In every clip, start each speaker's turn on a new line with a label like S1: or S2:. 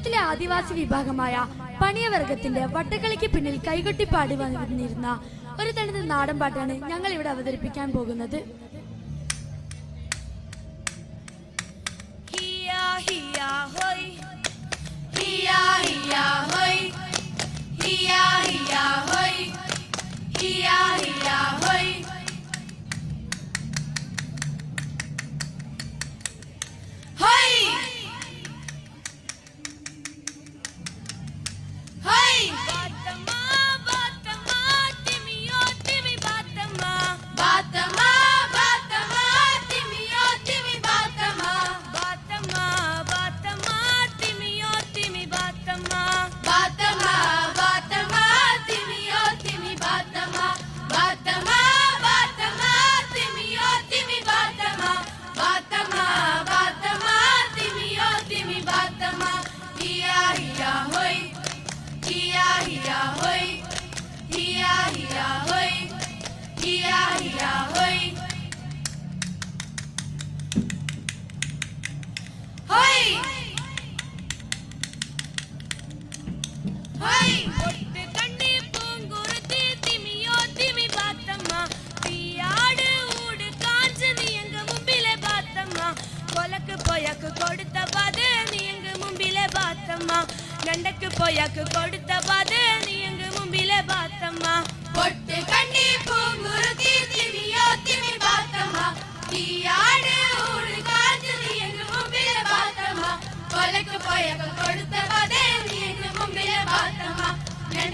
S1: കേരളത്തിലെ ആദിവാസി വിഭാഗമായ പണിയവർഗത്തിന്റെ വട്ടക്കളിക്ക് പിന്നിൽ കൈകൊട്ടി പാടി വന്നിരുന്ന ഒരു തനത് നാടൻ പാട്ടാണ് ഞങ്ങൾ ഇവിടെ അവതരിപ്പിക്കാൻ പോകുന്നത്.
S2: ഹിയാ ഹിയാ பொயாக்கு கொடுத்த பாது நீ எங்க மும்பில பாத்தம்மா. நண்டக்கு பொயாக்கு கொடுத்த பாது நீ எங்க மும்பில பாத்தம்மா.
S3: பொட்டு கண்ணி பூ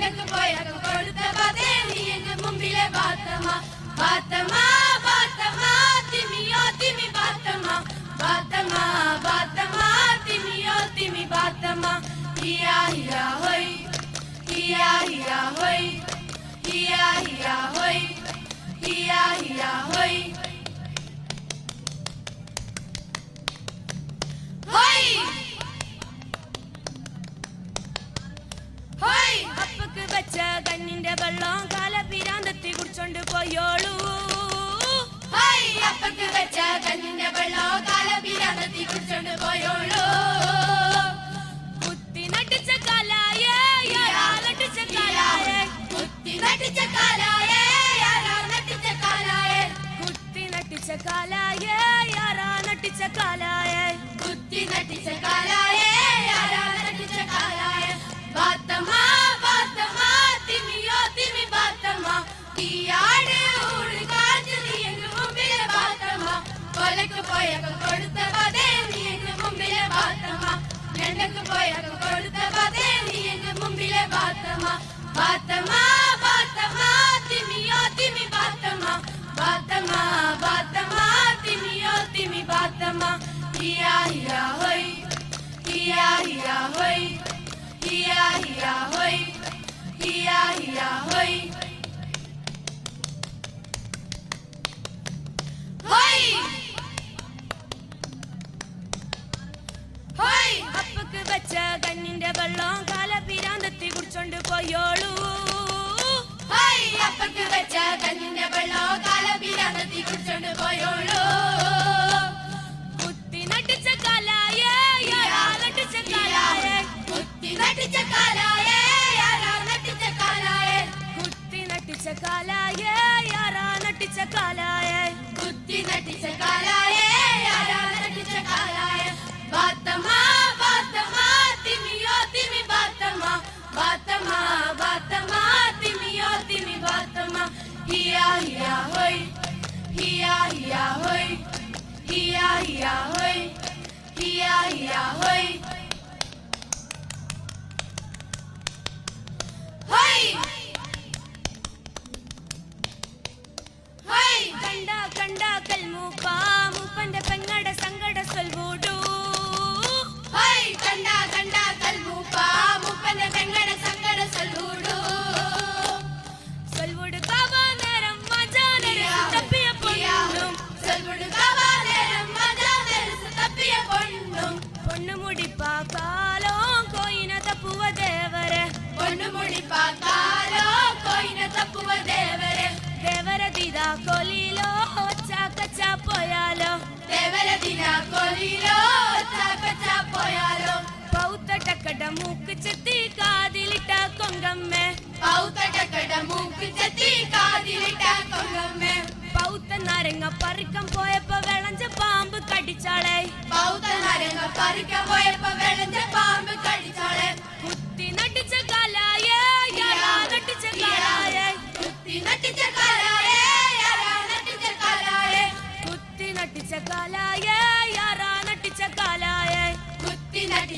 S3: ഞണ്ടക്ക് പോയൊക്കെ കൊടുത്ത പതേ നീ എങ്ങ് മുമ്പിലെ ബാത്തമ്മ ബാത്തമ്മ ബാത്തമ്മ തിമിയോ തിമി ബാത്തമ്മ ബാത്തമ്മ ബാത്തമ്മ
S2: തിമിയോ തിമി ബാത്തമ്മ
S3: ഹിയാ ഹിയാ ഹോയ് ഹിയാ ഹിയാ ഹോയ് ഹിയാ ഹിയാ ഹോയ് ഹിയാ ഹിയാ ഹോയ് ഹോയ്
S2: കാലായേ ആരാ നട്ടിച്ച കാലായേ
S3: കുത്തി നട്ടിച്ച കാലായേ ആരാ നട്ടിച്ച കാലായേ ബാത്തമ്മ ബാത്തമ്മ തിമിയോ തിമി ബാത്തമ്മ. തീയാട് ഊട് കാറ്റ് നീ എങ്ങും മുമ്പിലെ ബാത്തമ്മ. കൊലക്ക് പോയൊക്കെ எனக்கு போயக்கு கொடுத்த பதே நீ எங்க மும்பிலே பார்த்தமா பார்த்தமா பார்த்தமா திமியோ திமி பார்த்தமா பார்த்தமா பார்த்தமா
S2: திமியோ திமி பார்த்தமா
S3: ஹியா ஹியா ஹொய். ஹியா ஹியா ஹொய். ஹியா ஹியா ஹொய். ஹியா ஹியா ஹொய்.
S2: നട്ടിച്ച കാലായേ യാരാ നട്ടിച്ച
S3: കാലായേ.
S2: 咿呀嘿
S3: 咿呀咿呀嘿。
S2: ചാക്കച്ച പോയാലോ?
S3: പോയാലോ?
S2: പൗത്ത ടക്കട മൂക്ക് ചെത്തി കാതിലിട്ട കൊങ്കമ്മേ.
S3: പൗത്തടക്കട മൂക്ക് ചെത്തി കാതിലിട്ട കൊങ്ങമ്മേ
S2: പൗത്ത നാരങ്ങ പറിക്കാൻ പോയപ്പോ വിളഞ്ച പാമ്പ് കടിച്ചാളെ.
S3: പൗത്ത നരങ്ങ പറിക്കം പോയപ്പോ വെളഞ്ഞ പാമ്പ്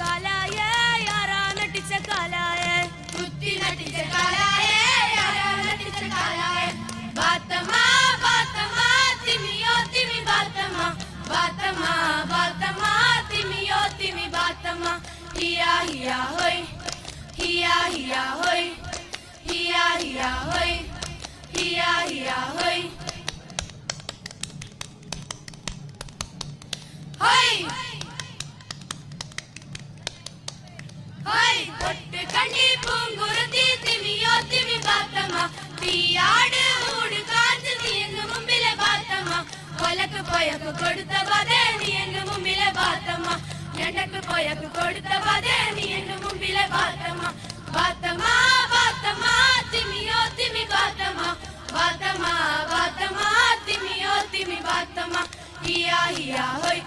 S2: కాలాయే యారా నటించ కాలాయే
S3: ముత్తి నటించ కాలాయే యారా నటించ కాలాయే బాతమా బాతమా
S2: తిమియో తిమి బాతమా బాతమా బాతమా తిమియో తిమి బాతమా హియా హియా హోయ్ హియా హియా హోయ్
S3: హియా
S2: హియా హోయ్ வியாடு ஊடு காத்து நீ எங்க மும்பில பார்த்தம்மா. கொலக்கு போயக்கு கொடுத்த பதே நீ எங்க மும்பில பார்த்தம்மா. எனக்கு போயக்கு கொடுத்த பதே நீ எங்க மும்பில பார்த்தம்மா. பார்த்தம்மா பார்த்தம்மா திமியோ திமி பார்த்தம்மா. பார்த்தம்மா பார்த்தம்மா திமியோ திமி பார்த்தம்மா. ஹியா ஹியா ஹோய்.